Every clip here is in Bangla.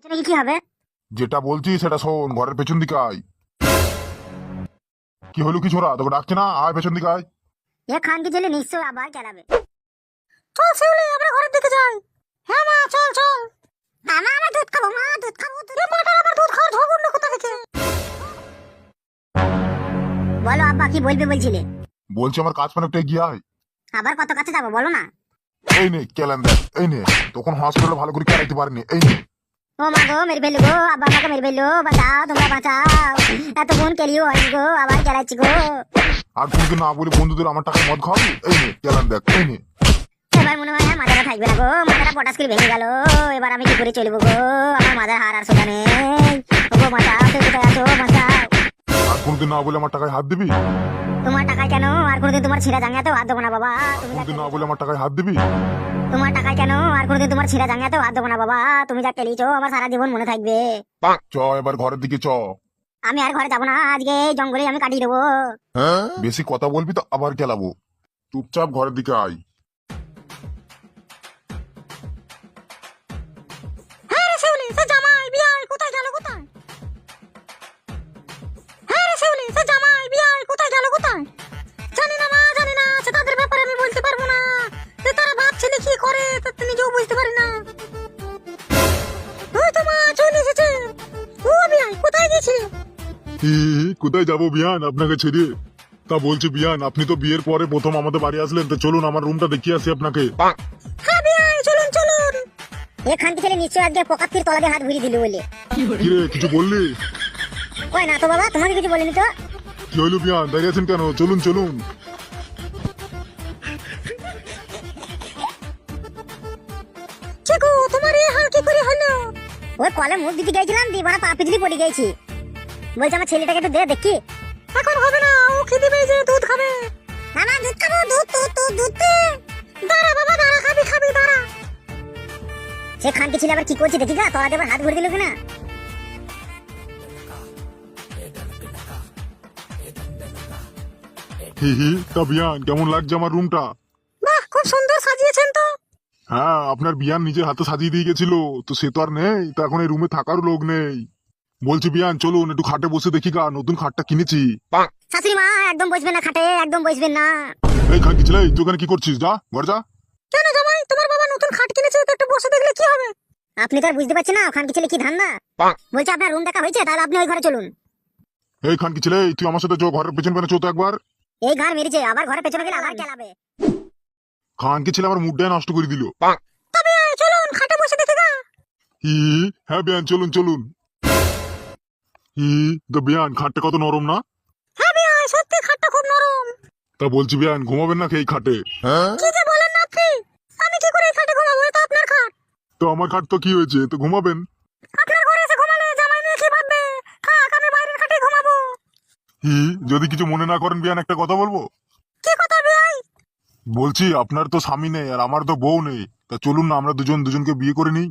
পেছনে কি কি হবে? যেটা বলছি সেটা শোন ঘরের পেছন দিকে আয়। কি হলো কি ছোড়া তোকে ডাকছে না? আয় পেছন দিকে আয়। এ খানকি ছেলে নিশ্চয় আবার খেলাবে চল শিউলি আমরা ঘরের দিকে যাই। হ্যাঁ মা চল চল। মা আমার দুধ খাব মা দুধ খাব এ মাটার আবার দুধ খাওয়ার ঝগড় কোথা থেকে? বলো আব্বা কি বলবে বলছিলে? বলছি আমার কাজ পানে একটু এগিয়ে আয়। আবার কত কাছে যাব বলো না। এই নে কেলেন এই নে। তখন হসপিটালে ভালো করে কেলাইতে পারিনি এই নে। ও মা গো মেরে ফেলল গো আব্বা আমাকে মেরে ফেলল বাঁচাও তোমরা বাঁচাও এত বোন কেলিও হয়নি গো আবার খেলাচ্ছি গো আর তুমি না বলি বন্ধুদের আমার টাকা মদ খাওয়াবি? এই নে কেলেন দেখ এই নে। এবার মনে হয় আর মাথাটা থাকবে না গো মাথাটা পটাশ করে ভেঙে গেল। এবার আমি কি করে চলবো গো? আমার মাথার হার আর সোজা নেই। ও তুই কোথায় আছো? বাঁচাও। আর কোনদিন না বলে আমার টাকায় হাত দিবি? তোমার টাকায় কেন আর কোনোদিন তোমার ছিঁড়া জাঙ্গাতেও হাত দেবো না বাবা? তুমি না বলে আমার টাকায় হাত দিবি? তোমার টাকায় কেন আর কোনোদিন তোমার ছিঁড়া জাঙ্গাতেও হাত দেবো না বাবা? তুমি যা কেলিছো আমার সারা জীবন মনে থাকবে। চ এবার ঘরের দিকে চ। আমি আর ঘরে যাব না আজকে এই জঙ্গলে আমি কাটিয়ে দেবো। বেশি কথা বলবি তো আবার খেলাবো চুপচাপ ঘরের দিকে আয়। বুঝতে পারি না। তো মা চলে এসেছে। ও বিয়াই কোথায় গেছিলে ই, কোথায় যাব বিয়ান আপনাকে ছেড়ে? তা বলছি বিয়ান আপনি তো বিয়ের পরে প্রথম আমাদের বাড়ি আসলেন তো চলুন আমার রুমটা দেখিয়ে আসি আপনাকে। হ্যাঁ বিয়াই চলুন চলুন। এখান থেকে নিশ্চয়ই আজকে পকাত্তির তলা দিয়ে হাত ঘুরিয়ে দিল বলে। কিরে কিছু বললি? কই না তো বাবা তোমাকে কিছু বলিনি তো? কি হইল বিয়ান দাঁড়িয়ে আছেন কেন? চলুন চলুন। ওই কলে মুখ দিতে গেছিলাম দিয়ে বাড়া পা পিছলি পড়ে গেছি বলছি আমার ছেলেটাকে একটু দে দেখি। এখন হবে না ও খেতে পেয়েছে দুধ খাবে। না না দুধ খাব দুধ দুধ দুধ দুধ দাঁড়া বাবা দাঁড়া খাবি খাবি দাঁড়া। সে খানকে ছিল আবার কি করছে দেখি গা দিয়ে আবার হাত ঘুরে দিল কিনা? হি হি তা বিয়ান কেমন লাগছে আমার রুমটা হ্যাঁ আপনার বিয়ান নিজের হাতে সাজিয়ে দিয়ে গেছিল তো সে তো আর নেই তো এখন এই রুমে থাকারও লোক নেই। বলছি বিয়ান চলুন একটু খাটে বসে দেখি গা নতুন খাটটা কিনেছি। শাশুড়ি মা একদম বসবেন না খাটে একদম বসবেন না। এই খান তুই ওখানে কি করছিস? যা ঘর যা। কেন জামাই তোমার বাবা নতুন খাট কিনেছে তো একটু বসে দেখলে কি হবে? আপনি তো আর বুঝতে পারছেন না খানকি ছেলে কি ধান্দা? বলছে আপনার রুম দেখা হয়েছে তাহলে আপনি ওই ঘরে চলুন। এই খান তুই আমার সাথে ঘরের পেছন পেছনে চো তো একবার। এই ঘর মেরেছে আবার ঘরে পেছনে গেলে আবার খেলাবে খান কি ছেলে আমার মুডটাই নষ্ট করে দিল। তবে চলুন খাটে বসে দেখে গা হি হ্যাঁ বিয়ান চলুন চলুন। হি তো বিয়ান খাটটা কত নরম না? হ্যাঁ বিয়াই সত্যি খাটটা খুব নরম। তা বলছি বিয়ান ঘুমাবেন না এই খাটে? কি যে বলেন না আপনি আমি কি করে এই খাটে ঘুমাবো? এটা আপনার খাট। তো আমার খাট তো কি হয়েছে? তো ঘুমাবেন। আপনার ঘরে এসে ঘুমালে জামাই মেয়ে কি ভাববে? থাক আমি বাইরের খাটে ঘুমাবো। হি যদি কিছু মনে না করেন বিয়ান একটা কথা বলব? বলছি আপনার তো স্বামী নেই আর আমার তো বউ নেই। তা চলুন না আমরা দুজন দুজনকে বিয়ে করে নিই।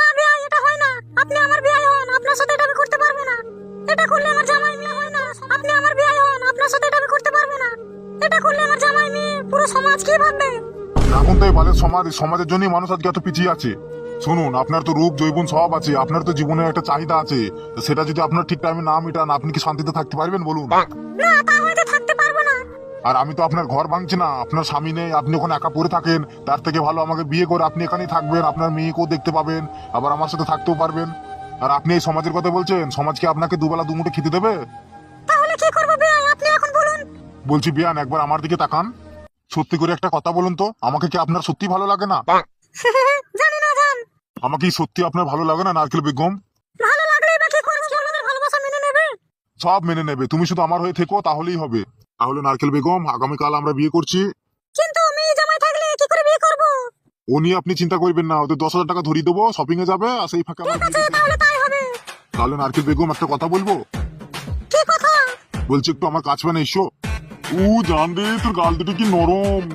না বিয়াই এটা হয় না। আপনি আমার বিয়াই হন আপনার সাথে এটা আমি করতে পারব না। এটা করলে আমার জামাই মেয়ে হয় না। আপনি আমার বিয়াই হন আপনার সাথে এটা আমি করতে পারব না। এটা করলে আমার জামাই মেয়ে পুরো সমাজ কি ভাববে? এখন তো এই বালের সমাজ সমাজের জন্যই মানুষ আজকে এত পিছিয়ে আছে। শুনুন আপনার তো রূপ জৈবন সব আছে আপনার তো জীবনে একটা চাহিদা আছে। তা সেটা যদি আপনার ঠিক টাইমে না মিটান আপনি কি শান্তিতে থাকতে পারবেন বলুন? না তা হয়তো থাকতে আর আমি তো আপনার ঘর ভাঙছি না আপনার স্বামী নেই আপনি ওখানে একা পড়ে থাকেন তার থেকে ভালো আমাকে বিয়ে করে আপনি এখানেই থাকবেন আপনার মেয়েকেও দেখতে পাবেন আবার আমার সাথে থাকতেও পারবেন। আর আপনি এই সমাজের কথা বলছেন সমাজ কি আপনাকে দুবেলা দুমুঠে খেতে দেবে? তাহলে কি করব বিয়াই আপনি এখন বলুন। বলছি বিয়ান একবার আমার দিকে তাকান। সত্যি করে একটা কথা বলুন তো আমাকে কি আপনার সত্যি ভালো লাগে না? জানি না জান। আমাকে সত্যি আপনার ভালো লাগে না নারকেল বেগম? ভালো লাগলেই বা কি করব আমাদের ভালোবাসা মেনে নেবে? সব মেনে নেবে তুমি শুধু আমার হয়ে থেকো তাহলেই হবে। তাহলে নারকেল বেগম আগামীকাল আমরা বিয়ে করছি। কিন্তু মেয়ে জামাই থাকলে কি করে বিয়ে করব? ও নিয়ে আপনি চিন্তা করবেন না ওদের দশ হাজার টাকা ধরিয়ে দেবো শপিং এ যাবে আর সেই ফাঁকে ঠিক আছে তাহলে তাই হবে। তাহলে নারকেল বেগম একটা কথা বলব? কি কথা? বলছি একটু আমার কাছে মানে এসো। ও জান রে তোর গাল দুটো কি নরম।